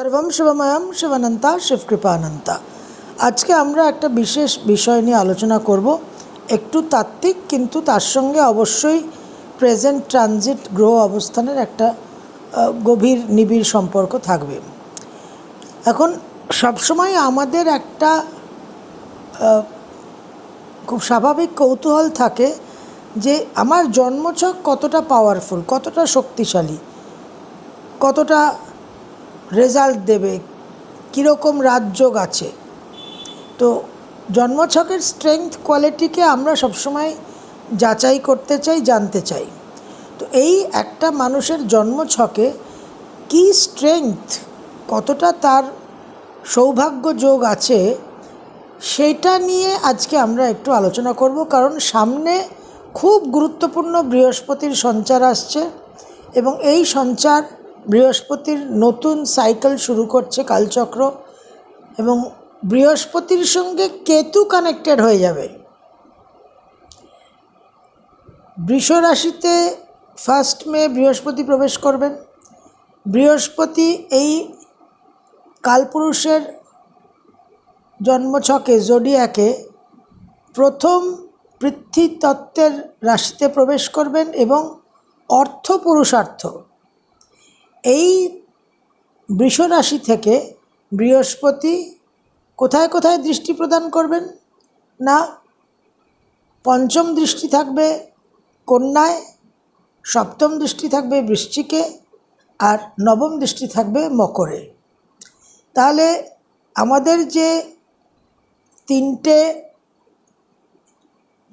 সর্বম শিবময়ম শিবানন্তা শিবকৃপানন্তা। আজকে আমরা একটা বিশেষ বিষয় নিয়ে আলোচনা করব। একটু তাত্ত্বিক, কিন্তু তার সঙ্গে অবশ্যই প্রেজেন্ট ট্রানজিট গ্রহ অবস্থানের একটা গভীর নিবিড় সম্পর্ক থাকবে। এখন সবসময় আমাদের একটা খুব স্বাভাবিক কৌতূহল থাকে যে আমার জন্মছক কতটা পাওয়ারফুল কতটা শক্তিশালী, কতটা রেজাল্ট দেবে, কীরকম রাজযোগ আছে। তো জন্মছকের স্ট্রেংথ কোয়ালিটিকে আমরা সবসময় যাচাই করতে চাই, জানতে চাই। তো এই একটা মানুষের জন্মছকে কি স্ট্রেংথ কতটা তার সৌভাগ্য যোগ আছে, সেটা নিয়ে আজকে আমরা একটু আলোচনা করব। কারণ সামনে খুব গুরুত্বপূর্ণ বৃহস্পতির সঞ্চার আসছে এবং এই সঞ্চার বৃহস্পতির নতুন সাইকেল শুরু করছে কালচক্র এবং বৃহস্পতির সঙ্গে কেতু কানেক্টেড হয়ে যাবে। বৃষ রাশিতে ফার্স্ট মে বৃহস্পতি প্রবেশ করবেন। বৃহস্পতি এই কালপুরুষের জন্মছকে জোডিয়াকে প্রথম পৃথ্বী তত্ত্বের রাশিতে প্রবেশ করবেন এবং অর্থ পুরুষার্থ এই বৃষ রাশি থেকে বৃহস্পতি কোথায় কোথায় দৃষ্টি প্রদান করবেন? না, পঞ্চম দৃষ্টি থাকবে কন্যায়, সপ্তম দৃষ্টি থাকবে বৃশ্চিকে আর নবম দৃষ্টি থাকবে মকরে। তাহলে আমাদের যে তিনটে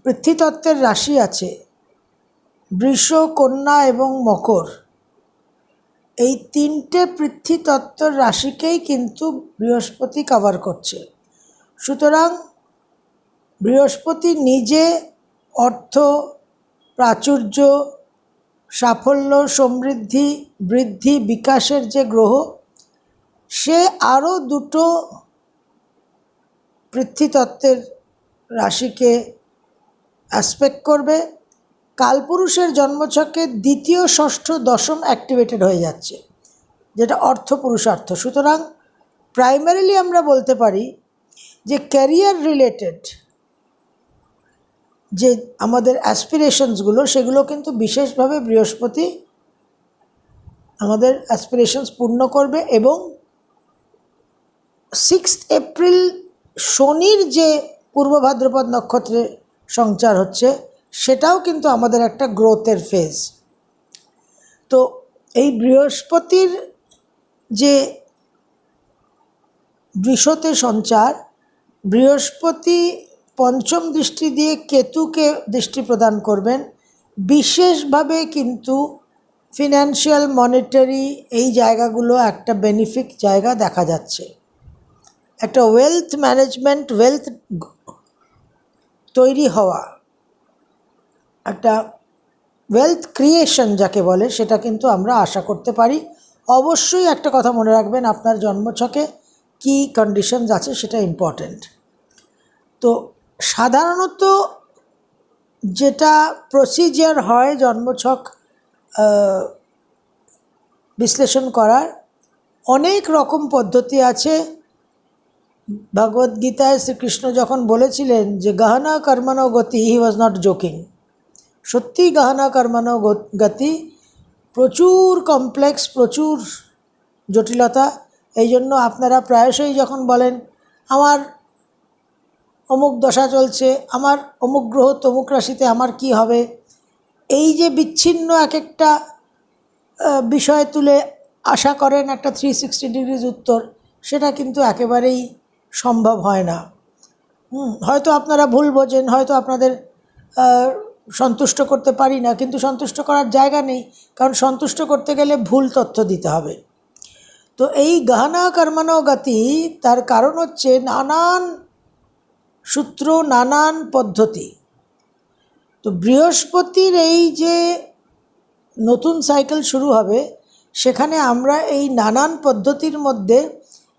পৃথ্বীতত্ত্বের রাশি আছে, বৃষ, কন্যা এবং মকর এই তিনটে পৃথ্বীতত্ত্বর রাশিকেই কিন্তু বৃহস্পতি কভার করছে। সুতরাং বৃহস্পতি নিজে অর্থ, প্রাচুর্য, সাফল্য, সমৃদ্ধি, বৃদ্ধি, বিকাশের যে গ্রহ, সে আরও দুটো পৃথ্বীতত্ত্বের রাশিকে অ্যাসপেক্ট করবে। কালপুরুষের জন্মছকে দ্বিতীয় ষষ্ঠ দশম অ্যাক্টিভেটেড হয়ে যাচ্ছে, যেটা অর্থ পুরুষার্থ সুতরাং প্রাইমারিলি আমরা বলতে পারি যে ক্যারিয়ার রিলেটেড যে আমাদের অ্যাসপিরেশনসগুলো সেগুলো কিন্তু বিশেষভাবে বৃহস্পতি আমাদের অ্যাসপিরেশনস পূর্ণ করবে এবং সিক্স এপ্রিল শনির যে পূর্ব ভাদ্রপদ নক্ষত্রে সঞ্চার হচ্ছে সেটাও কিন্তু আমাদের একটা গ্রোথের ফেজ তো এই বৃহস্পতির যে বৃষতে সঞ্চার, বৃহস্পতি পঞ্চম দৃষ্টি দিয়ে কেতুকে দৃষ্টি প্রদান করবেন। বিশেষভাবে কিন্তু ফিনান্সিয়াল মনিটারি এই জায়গাগুলো একটা বেনিফিক জায়গা দেখা যাচ্ছে। একটা ওয়েলথ ম্যানেজমেন্ট ওয়েলথ তৈরি হওয়া। একটা ওয়েলথ ক্রিয়েশন যাকে বলে, সেটা কিন্তু আমরা আশা করতে পারি। অবশ্যই একটা কথা মনে রাখবেন, আপনার জন্মছকে কী কন্ডিশনস আছে সেটা ইম্পর্ট্যান্ট তো সাধারণত যেটা প্রসিজিয়ার হয় জন্মছক বিশ্লেষণ করার, অনেক রকম পদ্ধতি আছে। ভগবদ্গীতায় শ্রীকৃষ্ণ যখন বলেছিলেন যে, গহনা কর্মণ গতি হি ওয়াজ নট জোকিং সত্যিই গহনা কর্মণ গ- গতি, প্রচুর কমপ্লেক্স প্রচুর জটিলতা। এই জন্য আপনারা প্রায়শই যখন বলেন, আমার অমুক দশা চলছে, আমার অমুক গ্রহ তমুক রাশিতে আমার কি হবে? এই যে বিচ্ছিন্ন এক একটা বিষয় তুলে আশা করেন একটা থ্রি সিক্সটি ডিগ্রিজ উত্তর, সেটা কিন্তু একেবারেই সম্ভব হয় না। হয়তো আপনারা ভুল বোঝেন, হয়তো আপনাদের সন্তুষ্ট করতে পারি না, কিন্তু সন্তুষ্ট করার জায়গা নেই, কারণ সন্তুষ্ট করতে গেলে ভুল তথ্য দিতে হবে। তো এই গহনা কর্মানো গতি, তার কারণ হচ্ছে নানান সূত্র, নানান পদ্ধতি। তো বৃহস্পতির এই যে নতুন সাইকেল শুরু হবে, সেখানে আমরা এই নানান পদ্ধতির মধ্যে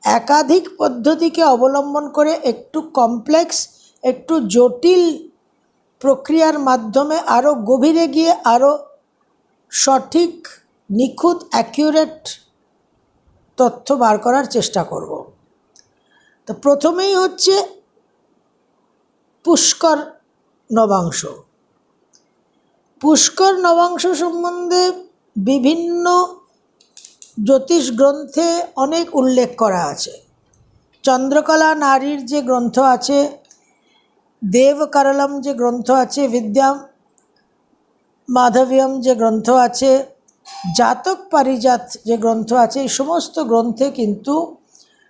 একাধিক পদ্ধতিকে অবলম্বন করে একটু কমপ্লেক্স একটু জটিল প্রক্রিয়ার মাধ্যমে আরও গভীরে গিয়ে আরও সঠিক, নিখুঁত অ্যাকিউরেট তথ্য বার করার চেষ্টা করব। তো প্রথমেই হচ্ছে পুষ্কর নবাংশ। পুষ্কর নবাংশ সম্বন্ধে বিভিন্ন জ্যোতিষ গ্রন্থে অনেক উল্লেখ করা আছে। চন্দ্রকলা নারীর যে গ্রন্থ আছে দেবকারলম যে গ্রন্থ আছে বিদ্যা মাধবীয়ম যে গ্রন্থ আছে জাতক পারিজাত যে গ্রন্থ আছে এই সমস্ত গ্রন্থে কিন্তু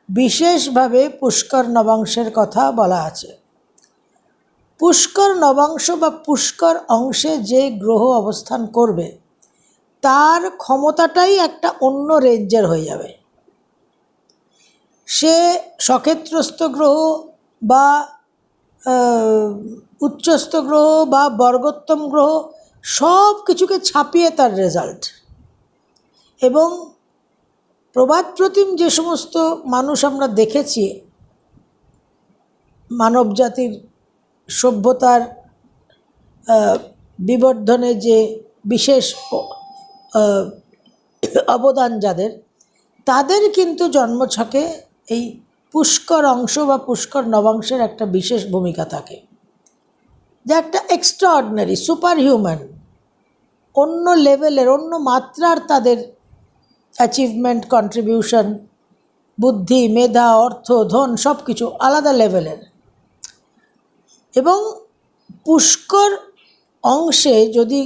বিশেষভাবে পুষ্কর নবাংশের কথা বলা আছে পুষ্কর নবাংশ বা পুষ্কর অংশে যে গ্রহ অবস্থান করবে তার ক্ষমতাটাই একটা অন্য রেঞ্জের হয়ে যাবে সে সক্ষেত্রস্থ গ্রহ বা উচ্চস্থ গ্রহ বা বর্গোত্তম গ্রহ সব কিছুকে ছাপিয়ে তার রেজাল্ট এবং প্রবাদ প্রতিম যে সমস্ত মানুষ আমরা দেখেছি, মানব জাতির সভ্যতার বিবর্ধনে যে বিশেষ অবদান যাদের, তাদের কিন্তু জন্মছকে এই পুষ্কর অংশ বা পুষ্কর নবাংশের একটা বিশেষ ভূমিকা থাকে। যা একটা এক্সট্রা অর্ডিনারি সুপার হিউম্যান অন্য লেভেলের অন্য মাত্রার তাদের অ্যাচিভমেন্ট কন্ট্রিবিউশন বুদ্ধি, মেধা, অর্থ, ধন সব কিছু আলাদা লেভেলের এবং পুষ্কর অংশে যদি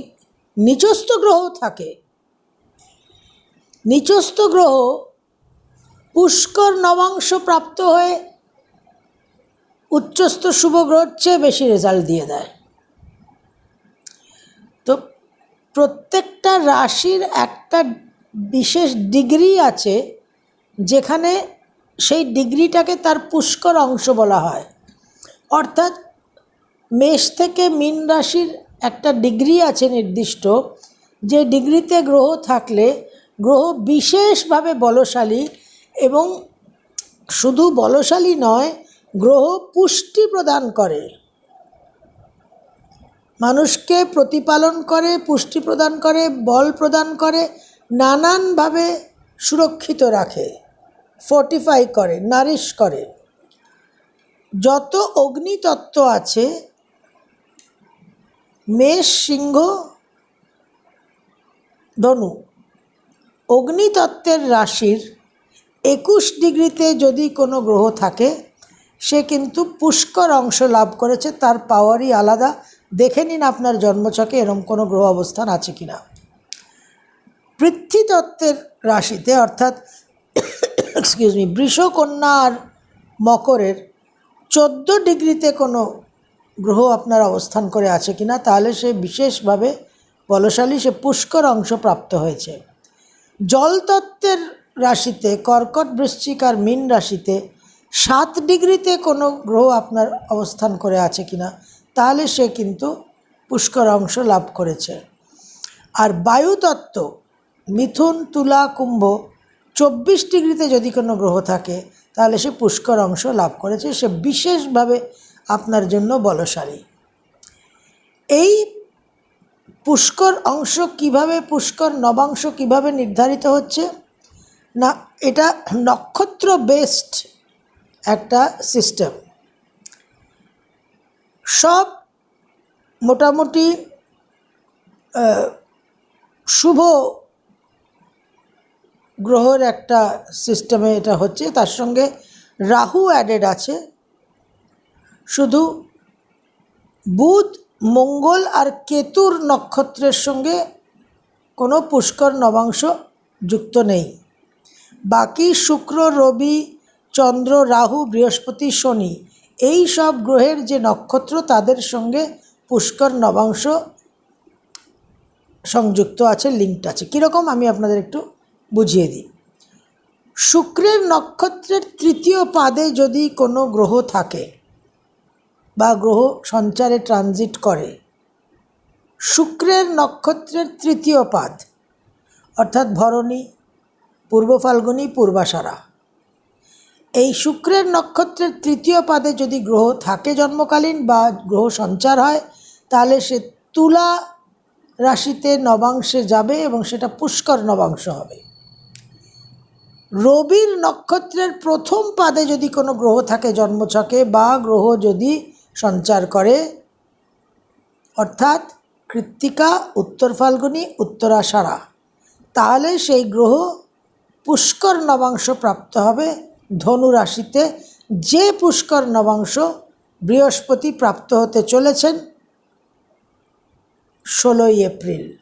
নিচস্থ গ্রহ থাকে, নিচস্থ গ্রহ পুষ্কর নবাংশ প্রাপ্ত হয়ে উচ্চস্থ শুভ গ্রহের চেয়ে বেশি রেজাল্ট দিয়ে দেয়। তো প্রত্যেকটা রাশির একটা বিশেষ ডিগ্রি আছে যেখানে সেই ডিগ্রিটাকে তার পুষ্কর অংশ বলা হয়। অর্থাৎ মেষ থেকে মীন রাশির একটা ডিগ্রি আছে নির্দিষ্ট, যে ডিগ্রিতে গ্রহ থাকলে গ্রহ বিশেষভাবে বলশালী এবং শুধু বলশালী নয়, গ্রহ পুষ্টি প্রদান করে। মানুষকে প্রতিপালন করে, পুষ্টি প্রদান করে, বল প্রদান করে, নানানভাবে সুরক্ষিত রাখে ফোর্টিফাই করে নারিশ করে। যত অগ্নিতত্ত্ব আছে, মেষ, সিংহ, ধনু, অগ্নিতত্ত্বের রাশির একুশ ডিগ্রিতে যদি কোনো গ্রহ থাকে, সে কিন্তু পুষ্কর অংশ লাভ করেছে, তার পাওয়ারই আলাদা। দেখে নিন আপনার জন্মছকে এরম কোনো গ্রহ অবস্থান আছে কি না পৃথ্বীতত্ত্বের রাশিতে, অর্থাৎ এক্সকিউজ মি বৃষ কন্যা আর মকরের চোদ্দ ডিগ্রিতে কোনো গ্রহ আপনার অবস্থান করে আছে কি না তাহলে সে বিশেষভাবে বলশালী, সে পুষ্কর অংশ প্রাপ্ত হয়েছে। জলতত্ত্বের রাশিতে, কর্কট বৃশ্চিক আর মীন রাশিতে সাত ডিগ্রিতে কোনো গ্রহ আপনার অবস্থান করে আছে কিনা, তাহলে সে কিন্তু পুষ্কর অংশ লাভ করেছে। আর বায়ুতত্ত্ব মিথুন, তুলা, কুম্ভ চব্বিশ ডিগ্রিতে যদি কোনো গ্রহ থাকে, তাহলে সে পুষ্কর অংশ লাভ করেছে। সে বিশেষভাবে আপনার জন্য বলশালী। এই পুষ্কর অংশ কীভাবে, পুষ্কর নবাংশ কীভাবে নির্ধারিত হচ্ছে? না, এটা নক্ষত্র বেসড একটা সিস্টেম সব মোটামুটি শুভ গ্রহের একটা সিস্টেমে এটা হচ্ছে। তার সঙ্গে রাহু অ্যাডেড আছে। শুধু বুধ, মঙ্গল আর কেতুর নক্ষত্রের সঙ্গে কোনো পুষ্কর নবাংশ যুক্ত নেই। বাকি শুক্র, রবি, চন্দ্র, রাহু, বৃহস্পতি, শনি। এই সব গ্রহের যে নক্ষত্র, তাদের সঙ্গে পুষ্কর নবাংশ সংযুক্ত আছে লিঙ্কড আছে। কীরকম? আমি আপনাদের একটু বুঝিয়ে দিই। শুক্রের নক্ষত্রের তৃতীয় পাদে যদি কোনো গ্রহ থাকে বা গ্রহ সঞ্চারে ট্রানজিট করে, শুক্রের নক্ষত্রের তৃতীয় পাদ, অর্থাৎ ভরণী পূর্ব ফাল্গুনী, পূর্বাষাঢ়া। এই শুক্রের নক্ষত্রের তৃতীয় পাদে যদি গ্রহ থাকে জন্মকালীন বা গ্রহ সঞ্চার হয়, তাহলে সে তুলা রাশিতে নবাংশে যাবে এবং সেটা পুষ্কর নবাংশ হবে। রবির নক্ষত্রের প্রথম পাদে যদি কোনো গ্রহ থাকে জন্মছকে বা গ্রহ যদি সঞ্চার করে, অর্থাৎ কৃত্তিকা, উত্তর ফাল্গুনি, উত্তরাষাঢ়া, তাহলে সেই গ্রহ পুষ্কর নবাংশ প্রাপ্ত হবে ধনু রাশিতে যে পুষ্কর নবাংশ বৃহস্পতি প্রাপ্ত হতে চলেছেন ষোলোই এপ্রিল।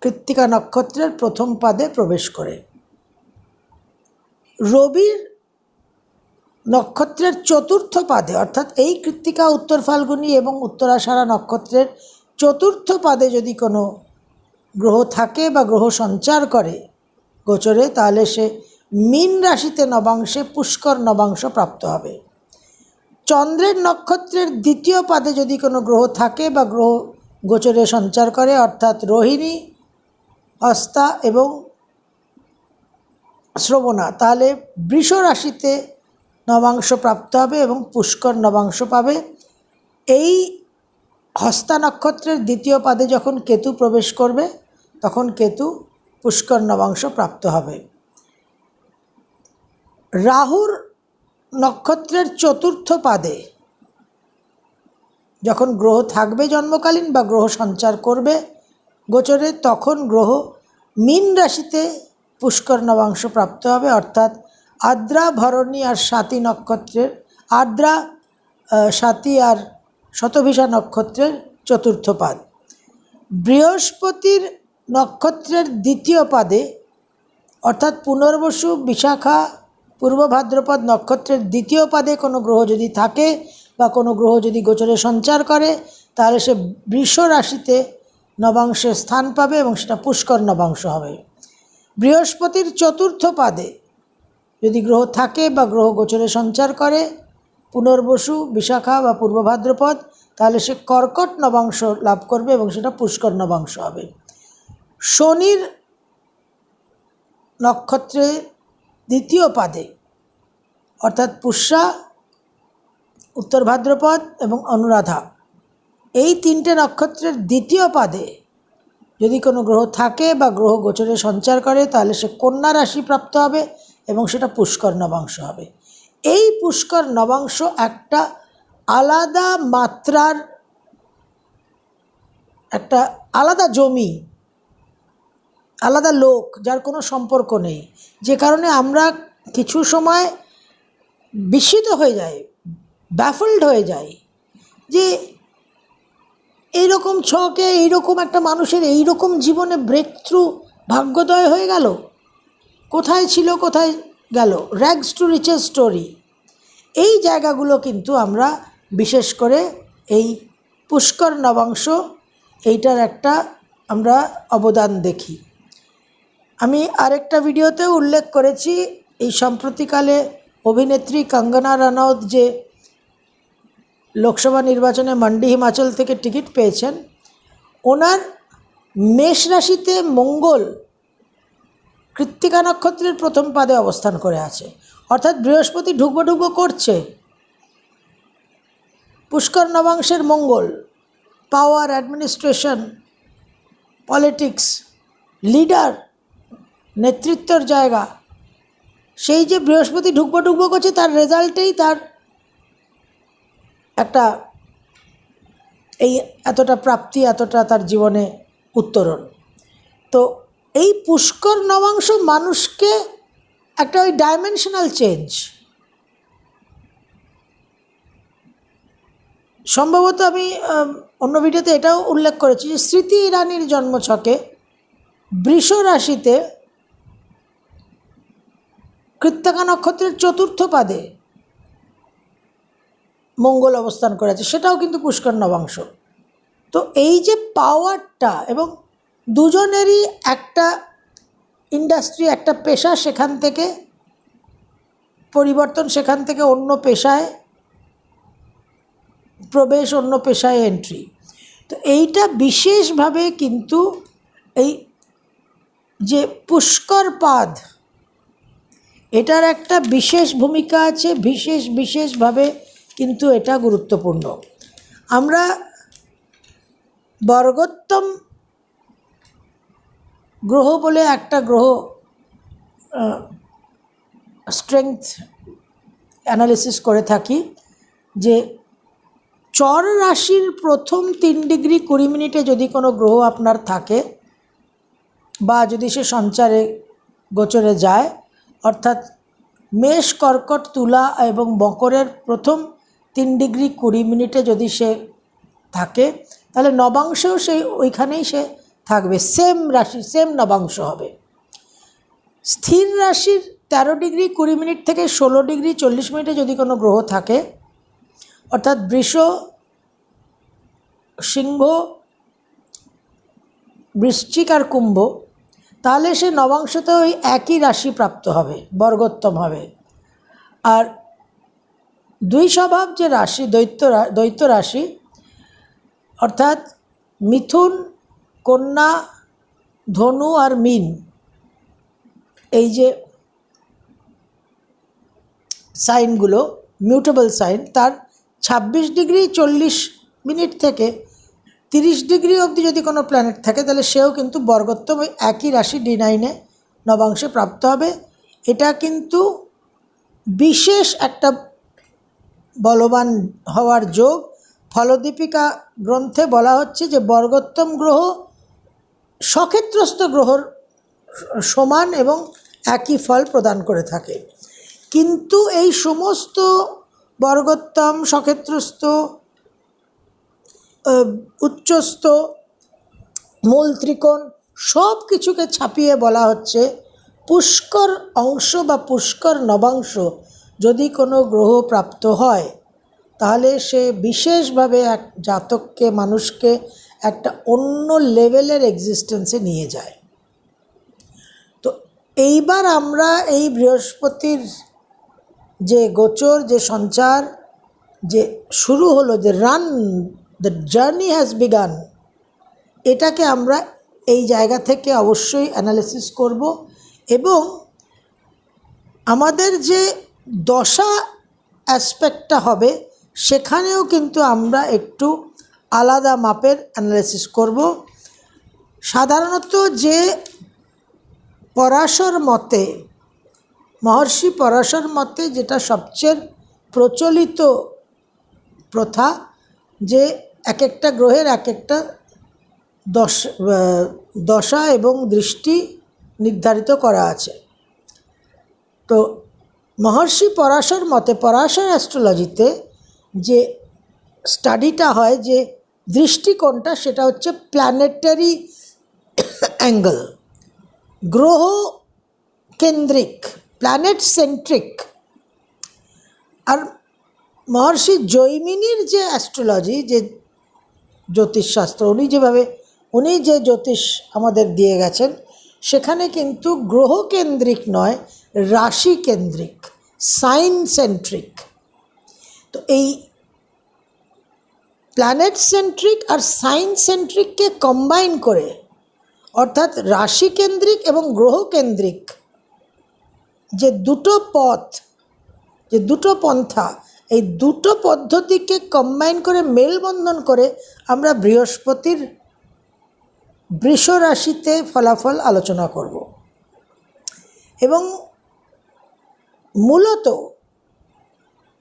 কৃত্তিকা নক্ষত্রের প্রথম পাদে প্রবেশ করে। রবির নক্ষত্রের চতুর্থ পাদে, অর্থাৎ এই কৃত্তিকা উত্তর ফাল্গুনী এবং উত্তরাষাঢ়া নক্ষত্রের চতুর্থ পাদে যদি কোনো গ্রহ থাকে বা গ্রহ সঞ্চার করে গোচরে, তাহলে সে মীন রাশিতে নবাংশে পুষ্কর নবাংশ প্রাপ্ত হবে। চন্দ্রের নক্ষত্রের দ্বিতীয় পাদে যদি কোনো গ্রহ থাকে বা গ্রহ গোচরে সঞ্চার করে, অর্থাৎ রোহিণী হস্তা এবং শ্রবণা, তাহলে বৃষ রাশিতে নবাংশ প্রাপ্ত হবে এবং পুষ্কর নবাংশ পাবে। এই হস্তা নক্ষত্রের দ্বিতীয় পাদে যখন কেতু প্রবেশ করবে তখন কেতু পুষ্কর নবাংশ প্রাপ্ত হবে। রাহুর নক্ষত্রের চতুর্থ পাদে যখন গ্রহ থাকবে জন্মকালীন বা গ্রহ সঞ্চার করবে গোচরে, তখন গ্রহ মীন রাশিতে পুষ্কর নবাংশ প্রাপ্ত হবে, অর্থাৎ আদ্রা, ভরণী আর স্বাতী নক্ষত্রের, আদ্রা স্বাতী আর শতভিষা নক্ষত্রের চতুর্থ পাদ। বৃহস্পতির নক্ষত্রের দ্বিতীয় পাদে, অর্থাৎ পুনর্বসু বিশাখা পূর্ব ভাদ্রপদ নক্ষত্রের দ্বিতীয় পাদে কোনো গ্রহ যদি থাকে বা কোনো গ্রহ যদি গোচরে সঞ্চার করে, তাহলে সে বৃষ রাশিতে নবাংশে স্থান পাবে এবং সেটা পুষ্কর নবাংশ হবে। বৃহস্পতির চতুর্থ পাদে যদি গ্রহ থাকে বা গ্রহ গোচরে সঞ্চার করে, পুনর্বসু বিশাখা বা পূর্ব ভাদ্রপদ, তাহলে সে কর্কট নবাংশ লাভ করবে এবং সেটা পুষ্কর নবাংশ হবে। শনির নক্ষত্রে দ্বিতীয় পাদে, অর্থাৎ পুষ্যা, উত্তর ভাদ্রপদ এবং অনুরাধা, এই তিনটে নক্ষত্রের দ্বিতীয় পাদে যদি কোনো গ্রহ থাকে বা গ্রহ গোচরে সঞ্চার করে, তাহলে সে কন্যা রাশি প্রাপ্ত হবে এবং সেটা পুষ্কর নবাংশ হবে। এই পুষ্কর নবাংশ একটা আলাদা মাত্রার, একটা আলাদা জমি আলাদা লোক যার কোনো সম্পর্ক নেই। যে কারণে আমরা কিছু সময় বিস্মিত হয়ে যাই ব্যাফল্ড হয়ে যাই যে এইরকম ছকে, এইরকম একটা মানুষের এইরকম জীবনে ব্রেক থ্রু ভাগ্যোদয় হয়ে গেল? কোথায় ছিল, কোথায় গেল? র্যাগস টু রিচেস স্টোরি এই জায়গাগুলো কিন্তু আমরা বিশেষ করে এই পুষ্কর নবাংশ, এইটার একটা আমরা অবদান দেখি। আমি আরেকটা ভিডিওতেও উল্লেখ করেছি এই সম্প্রতিকালে অভিনেত্রী কঙ্গনা রানাউত যে লোকসভা নির্বাচনে মান্ডি হিমাচল থেকে টিকিট পেয়েছেন, ওনার মেষ রাশিতে মঙ্গল কৃত্তিকা নক্ষত্রের প্রথম পাদে অবস্থান করে আছে। অর্থাৎ বৃহস্পতি ঢুকবো ঢুকবো করছে। পুষ্কর নবাংশের মঙ্গল পাওয়ার অ্যাডমিনিস্ট্রেশন পলিটিক্স লিডার নেতৃত্বর জায়গা। সেই যে বৃহস্পতি ঢুকবো ঢুকবো করছে, তার রেজাল্টেই তার একটা এই এতটা প্রাপ্তি, এতটা তার জীবনে উত্তরণ। তো এই পুষ্কর নবাংশ মানুষকে একটা ওই ডাইমেনশনাল চেঞ্জ সম্ভবত আমি অন্য ভিডিওতে এটাও উল্লেখ করেছি যে স্মৃতি ইরানির জন্মছকে বৃষ রাশিতে কৃত্তিকা নক্ষত্রের চতুর্থ পাদে মঙ্গল অবস্থান করে আছে সেটাও কিন্তু পুষ্কর নবাংশ। তো এই যে পাওয়ারটা এবং দুজনেরই একটা ইন্ডাস্ট্রি একটা পেশা সেখান থেকে, পরিবর্তন সেখান থেকে অন্য পেশায়, প্রবেশ, অন্য পেশায় এন্ট্রি তো এইটা বিশেষভাবে কিন্তু এই যে পুষ্কর পাদ এটার একটা বিশেষ ভূমিকা আছে, বিশেষ, বিশেষভাবে কিন্তু এটা গুরুত্বপূর্ণ। আমরা বর্গোত্তম গ্রহ বলে একটা গ্রহ স্ট্রেংথ অ্যানালিসিস করে থাকি, যে চর রাশির প্রথম তিন ডিগ্রি কুড়ি মিনিটে যদি কোনো গ্রহ আপনার থাকে বা যদি সে সঞ্চারে, গোচরে যায় অর্থাৎ মেষ কর্কট তুলা এবং মকরের প্রথম তিন ডিগ্রি কুড়ি মিনিটে যদি সে থাকে, তাহলে নবাংশেও সেই ওইখানেই সে থাকবে। সেম রাশি, সেম নবাংশ হবে। স্থির রাশির তেরো ডিগ্রি কুড়ি মিনিট থেকে ষোলো ডিগ্রি চল্লিশ মিনিটে যদি কোনো গ্রহ থাকে, অর্থাৎ বৃষ, সিংহ, বৃশ্চিক আর কুম্ভ তাহলে সে নবাংশতে ওই একই রাশি প্রাপ্ত হবে, বর্গোত্তম হবে। আর দুই স্বভাব যে রাশি, দৈত্য দৈত্য রাশি, অর্থাৎ মিথুন, কন্যা, ধনু আর মিন, এই যে সাইনগুলো, মিউটেবল সাইন, তার ছাব্বিশ ডিগ্রি চল্লিশ মিনিট থেকে তিরিশ ডিগ্রি অবধি যদি কোনো প্ল্যানেট থাকে, তাহলে সেও কিন্তু বর্গোত্তম ওই একই রাশি ডি নাইনে নবাংশে প্রাপ্ত হবে। এটা কিন্তু বিশেষ একটা বলবান হওয়ার যোগ। ফলদীপিকা গ্রন্থে বলা হচ্ছে যে, বর্গোত্তম গ্রহ সক্ষেত্রস্থ গ্রহর সমান এবং একই ফল প্রদান করে থাকে। কিন্তু এই সমস্ত বর্গোত্তম সক্ষেত্রস্থ উচ্চস্থ, মূল ত্রিকোণ, সব কিছুকে ছাপিয়ে বলা হচ্ছে পুষ্কর অংশ বা পুষ্কর নবাংশ। যদি কোনো গ্রহ প্রাপ্ত হয়, তাহলে সে বিশেষভাবে এক জাতককে, মানুষকে একটা অন্য লেভেলের এক্সিস্টেন্সে নিয়ে যায়। তো এইবার আমরা এই বৃহস্পতির যে গোচর, যে সঞ্চার, যে শুরু হলো, যে run the journey has begun এটাকে আমরা এই জায়গা থেকে অবশ্যই অ্যানালিসিস করব এবং আমাদের যে দশা অ্যাসপেক্টটা হবে, সেখানেও কিন্তু আমরা একটু আলাদা মাপের অ্যানালিসিস করব। সাধারণত যে পরাশর মতে, মহর্ষি পরাশর মতে যেটা সবচেয়ে প্রচলিত প্রথা যে এক একটা গ্রহের এক একটা দশ দশা এবং দৃষ্টি নির্ধারিত করা আছে। তো মহর্ষি পরাশর মতে, পরাশর অ্যাস্ট্রোলজিতে যে স্টাডিটা হয়, যে দৃষ্টিকোণটা, সেটা হচ্ছে প্ল্যানেটারি অ্যাঙ্গেল গ্রহ কেন্দ্রিক প্ল্যানেট সেন্ট্রিক আর মহর্ষি জৈমিনীর যে অ্যাস্ট্রোলজি যে জ্যোতিষশাস্ত্র, উনি যেভাবে, উনি যে জ্যোতিষ আমাদের দিয়ে গেছেন, সেখানে কিন্তু গ্রহ কেন্দ্রিক নয় রাশি কেন্দ্রিক সাইন সেন্ট্রিক তো এই প্ল্যানেট সেন্ট্রিক আর সাইন সেন্ট্রিককে কম্বাইন করে, অর্থাৎ রাশি কেন্দ্রিক এবং গ্রহ কেন্দ্রিক যে দুটো পথ, যে দুটো পন্থা এই দুটো পদ্ধতিকে কম্বাইন করে মেলবন্ধন করে আমরা বৃহস্পতির বৃষ রাশিতে ফলাফল আলোচনা করব। এবং মূলত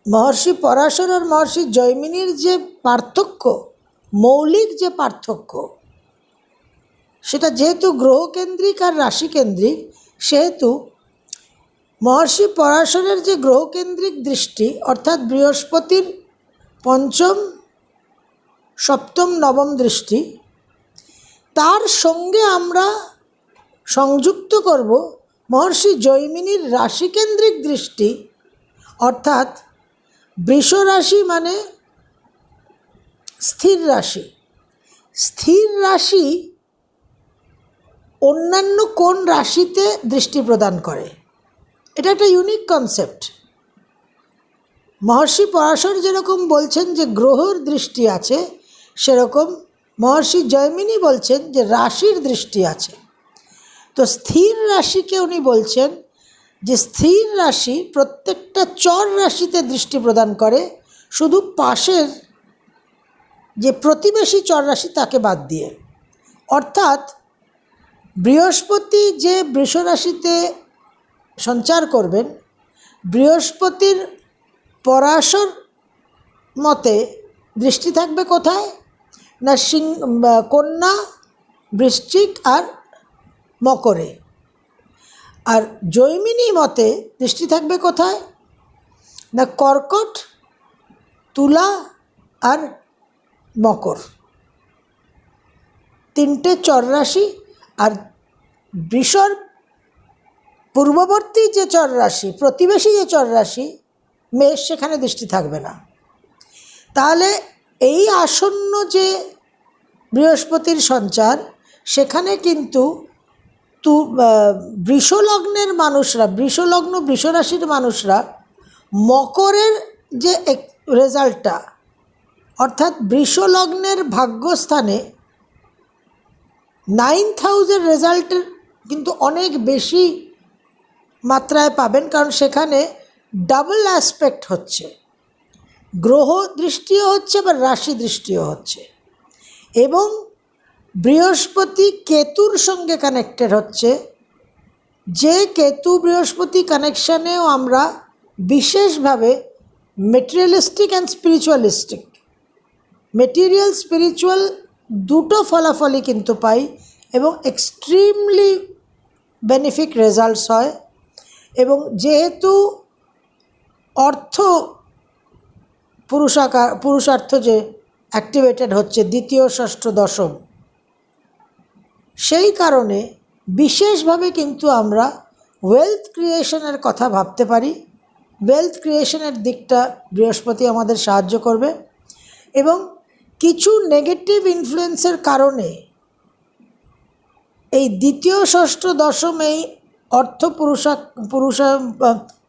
মহর্ষি পরাশর আর মহর্ষি জৈমিনীর যে পার্থক্য, মৌলিক যে পার্থক্য, সেটা যেহেতু গ্রহকেন্দ্রিক আর রাশিকেন্দ্রিক, সেহেতু মহর্ষি পরাশরের যে গ্রহকেন্দ্রিক দৃষ্টি, অর্থাৎ বৃহস্পতির পঞ্চম, সপ্তম, নবম দৃষ্টি, তার সঙ্গে আমরা সংযুক্ত করব মহর্ষি জৈমিনীর রাশিকেন্দ্রিক দৃষ্টি, অর্থাৎ বৃষ রাশি মানে স্থির রাশি। স্থির রাশি অন্যান্য কোন রাশিতে দৃষ্টি প্রদান করে? এটা একটা ইউনিক কনসেপ্ট মহর্ষি পরাশর যেরকম বলছেন যে গ্রহর দৃষ্টি আছে, সেরকম মহর্ষি জয়মিনী বলছেন যে রাশির দৃষ্টি আছে। তো স্থির রাশিকে উনি বলছেন যে স্থির রাশি প্রত্যেকটা চর রাশিতে দৃষ্টি প্রদান করে, শুধু পাশের যে প্রতিবেশী চর রাশি তাকে বাদ দিয়ে। অর্থাৎ বৃহস্পতি যে বৃষরাশিতে সঞ্চার করবেন। বৃহস্পতির পরাশর মতে দৃষ্টি থাকবে কোথায়? না সিং কন্যা, বৃশ্চিক আর মকরে। আর জৈমিনী মতে দৃষ্টি থাকবে কোথায়? না কর্কট, তুলা আর মকর। তিনটে চর রাশি আর বৃষর পূর্ববর্তী যে চর রাশি, প্রতিবেশী যে চর রাশি, মেষ সেখানে দৃষ্টি থাকবে না। তাহলে এই আসন্ন যে বৃহস্পতির সঞ্চার, সেখানে কিন্তু তু বৃষলগ্নের মানুষরা, বৃষলগ্ন বৃষরাশির মানুষরা মকরের যে রেজাল্টটা, অর্থাৎ বৃষলগ্নের ভাগ্যস্থানে নাইন্থ হাউসের রেজাল্টের কিন্তু অনেক বেশি মাত্রায় পাবেন, কারণ সেখানে ডাবল অ্যাসপেক্ট হচ্ছে। গ্রহ দৃষ্টিও হচ্ছে বা রাশি দৃষ্টিও হচ্ছে। এবং বৃহস্পতি কেতুর সঙ্গে কানেক্টেড হচ্ছে। যে কেতু বৃহস্পতি কানেকশানেও আমরা বিশেষভাবে materialistic and spiritualistic material spiritual দুটো ফলাফলই কিন্তু পাই এবং এক্সট্রিমলি বেনিফিক রেজাল্টস হয়। এবং যেহেতু অর্থ পুরুষাকার, পুরুষার্থ যে অ্যাক্টিভেটেড হচ্ছে দ্বিতীয়, ষষ্ঠ, দশম, সেই কারণে বিশেষভাবে কিন্তু আমরা ওয়েলথ ক্রিয়েশনের কথা ভাবতে পারি। ওয়েলথ ক্রিয়েশনের দিকটা বৃহস্পতি আমাদের সাহায্য করবে এবং কিছু নেগেটিভ ইনফ্লুয়েন্সের কারণে এই দ্বিতীয়, ষষ্ঠ, দশম এই অর্থ পুরুষা পুরুষা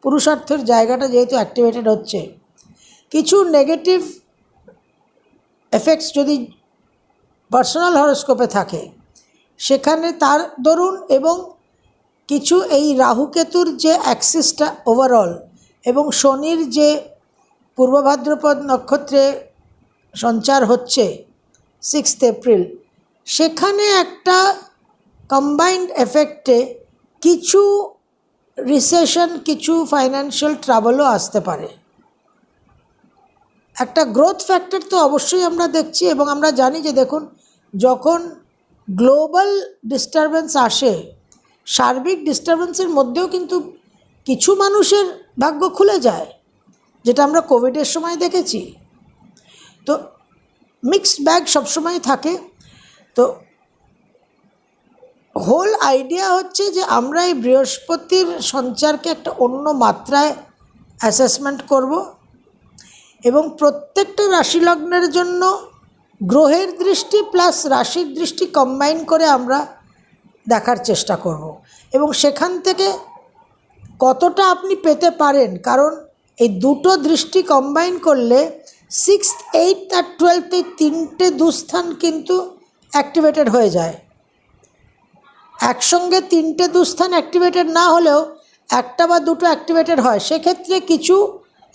পুরুষার্থের জায়গাটা যেহেতু অ্যাক্টিভেটেড হচ্ছে, কিছু নেগেটিভ এফেক্টস যদি পার্সোনাল হরস্কোপে থাকে, সেখানে তার দরুন এবং কিছু এই রাহুকেতুর যে অ্যাক্সিসটা ওভারঅল এবং শনির যে পূর্বভাদ্রপদ নক্ষত্রে সঞ্চার হচ্ছে সিক্সথ এপ্রিল সেখানে একটা কম্বাইন্ড এফেক্টে কিছু রিসেশন কিছু ফাইন্যান্সিয়াল ট্রাবলও আসতে পারে। একটা গ্রোথ ফ্যাক্টর তো অবশ্যই আমরা দেখছি এবং আমরা জানি যে দেখুন, যখন গ্লোবাল ডিস্টারবেন্স আসে, সার্বিক ডিস্টারবেন্সের মধ্যেও কিন্তু কিছু মানুষের ভাগ্য খুলে যায়, যেটা আমরা কোভিডের সময় দেখেছি। তো মিক্সড ব্যাগ সবসময় থাকে। তো হোল আইডিয়া হচ্ছে যে আমরা এই বৃহস্পতির সঞ্চারকে একটা অন্য মাত্রায় অ্যাসেসমেন্ট করব এবং প্রত্যেকটা রাশিলগ্নের জন্য গ্রহের দৃষ্টি প্লাস রাশির দৃষ্টি কম্বাইন করে আমরা দেখার চেষ্টা করব। এবং সেখান থেকে কতটা আপনি পেতে পারেন, কারণ এই দুটো দৃষ্টি কম্বাইন করলে সিক্সথ এইট আর টুয়েলথ এই তিনটে দুস্থান কিন্তু অ্যাক্টিভেটেড হয়ে যায়। একসঙ্গে তিনটে দুস্থান অ্যাক্টিভেটেড না হলেও একটা বা দুটো অ্যাক্টিভেটেড হয়। সেক্ষেত্রে কিছু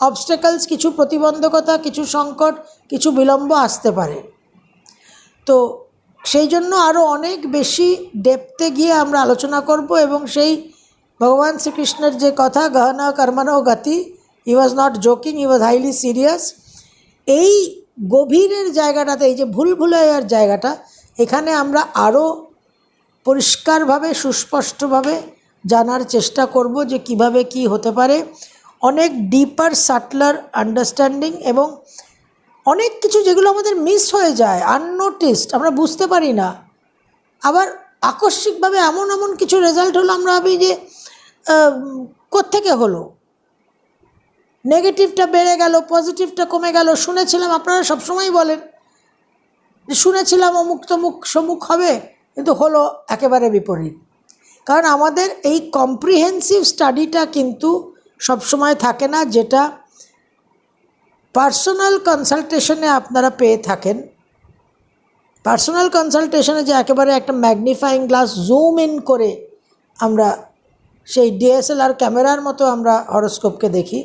অবস্টেকলস কিছু প্রতিবন্ধকতা, কিছু সংকট, কিছু বিলম্ব আসতে পারে। তো সেই জন্য আরও অনেক বেশি ডেপতে গিয়ে আমরা আলোচনা করব এবং সেই ভগবান শ্রীকৃষ্ণের যে কথা, গহনা, কর্মণ, গতি he was not joking he was highly serious এই গভীরের জায়গাটাতে, এই যে ভুল ভুলাইয়ার জায়গাটা, এখানে আমরা আরও পরিষ্কারভাবে, সুস্পষ্টভাবে জানার চেষ্টা করব যে কীভাবে কি হতে পারে। অনেক ডিপার সাটলার আন্ডারস্ট্যান্ডিং এবং অনেক কিছু যেগুলো আমাদের মিস হয়ে যায় আননোটিসড আমরা বুঝতে পারি না। আবার আকস্মিকভাবে এমন এমন কিছু রেজাল্ট হলো আমরা ভাবি যে কোত্থেকে হলো? নেগেটিভটা বেড়ে গেল পজিটিভটা কমে গেল, শুনেছিলাম, আপনারা সবসময় বলেন শুনেছিলাম অমুক তমুক সমুখ হবে। কিন্তু হলো একেবারে বিপরীত। কারণ আমাদের এই কম্প্রিহেন্সিভ স্টাডিটা কিন্তু সবসময় থাকে না যেটা পার্সোনাল কনসালটেশনে আপনারা পেয়ে থাকেন। পার্সোনাল কনসালটেশনে যে একেবারে একটা ম্যাগনিফাইং গ্লাস জুম ইন করে আমরা সেই ডিএসএলআর ক্যামেরার মতো আমরা হরস্কোপকে দেখি,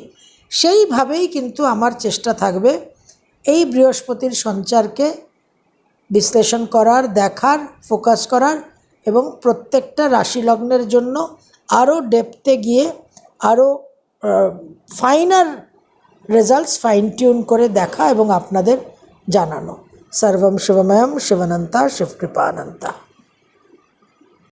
সেইভাবেই কিন্তু আমার চেষ্টা থাকবে এই বৃহস্পতির সঞ্চারকে বিশ্লেষণ করার, দেখার, ফোকাস করার এবং প্রত্যেকটা রাশি লগ্নের জন্য আরও ডেপতে গিয়ে আরও ফাইনার রেজাল্টস ফাইন টিউন করে দেখা এবং আপনাদের জানানো। সর্বম শুভময়ম শিবনন্তা শিবকৃপানন্তা